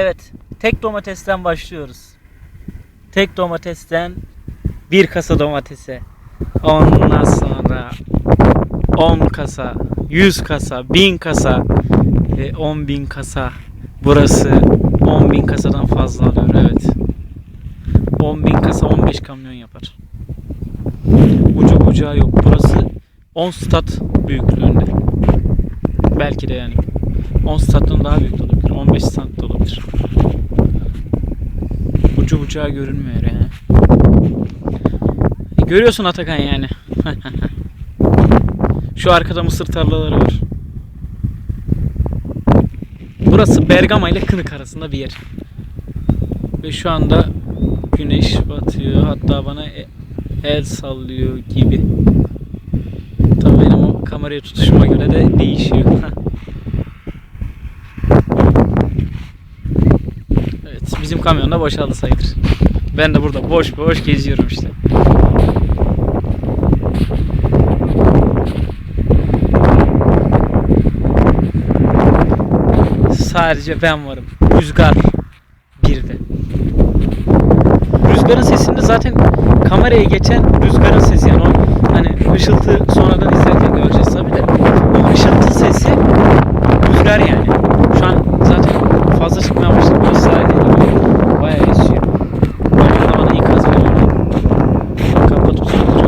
Evet. Tek domatesten başlıyoruz. Tek domatesten bir kasa domatese. Ondan sonra 10 kasa, 100 kasa, 1000 kasa ve 10 bin kasa. Burası 10 bin kasadan fazla alıyor evet. 10 bin kasa 15 kamyon yapar. Ucu bucağı yok. Burası 10 stat büyüklüğünde. Belki de yani. 10 statın daha büyük olabilir. 15 stat bucağı görünmüyor yani. E, Görüyorsun Atakan yani. Şu arkada mısır tarlaları var. Burası Bergama ile Kınık arasında bir yer. Ve şu anda güneş batıyor. Hatta bana e- el sallıyor gibi. Tabii benim o kamerayı tutuşuma göre de değişiyor. evet bizim kamyon da boşaldı sayılır. Ben de burada boş boş geziyorum işte. Sadece ben varım. Rüzgar bir de. Rüzgarın sesinde zaten kameraya geçen rüzgarın sesi yani o hani ışıltı sonradan izlerken göreceğiz tabi de o ışıltı sesi rüzgar yani. Şu an zaten fazla çıkmaya başladı. Burası sahil değil böyle bayağı esiyor. Bayağı da bana ikaz veriyor. Kapatıp sonra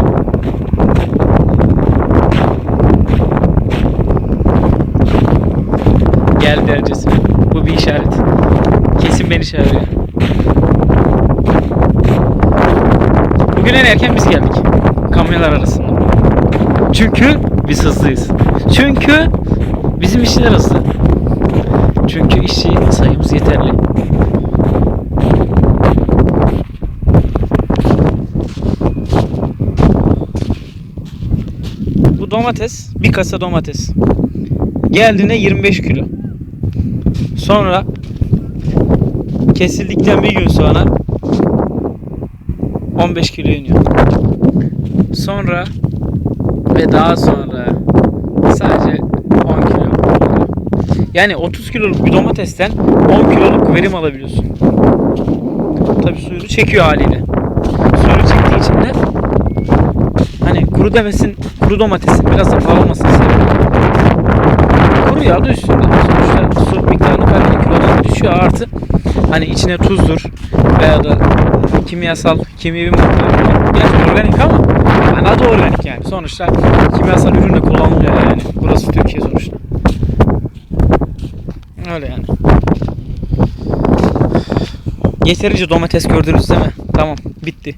Dercesine. Bu bir işaret. Kesin beni çağırıyor. Bugün en erken biz geldik. Kamyonlar arasında. Çünkü biz hızlıyız. Çünkü bizim işçiler hızlı. Çünkü işçi sayımız yeterli. Bu domates, bir kasa domates. Geldiğinde 25 kilo. Sonra kesildikten bir gün sonra 15 kilo iniyor. Sonra ve daha sonra sadece 10 kilo. Yani 30 kiloluk bir domatesten 10 kiloluk verim alabiliyorsun. Tabi suyunu çekiyor haliyle. Suyunu çektiği için de hani kuru demesin, kuru domatesin biraz da pahalı seviyorum. Kuru yağ da üstünde. Sonuçta su miktarını belki düşüyor artı hani içine tuzdur veya da kimyasal kimyevi maddeler. Gerçi organik ama yani adı organik yani. Sonuçta kimyasal ürün de kullanılıyor yani. Burası Türkiye sonuçta. Öyle yani. Yeterince domates gördünüz değil mi? Tamam. Bitti.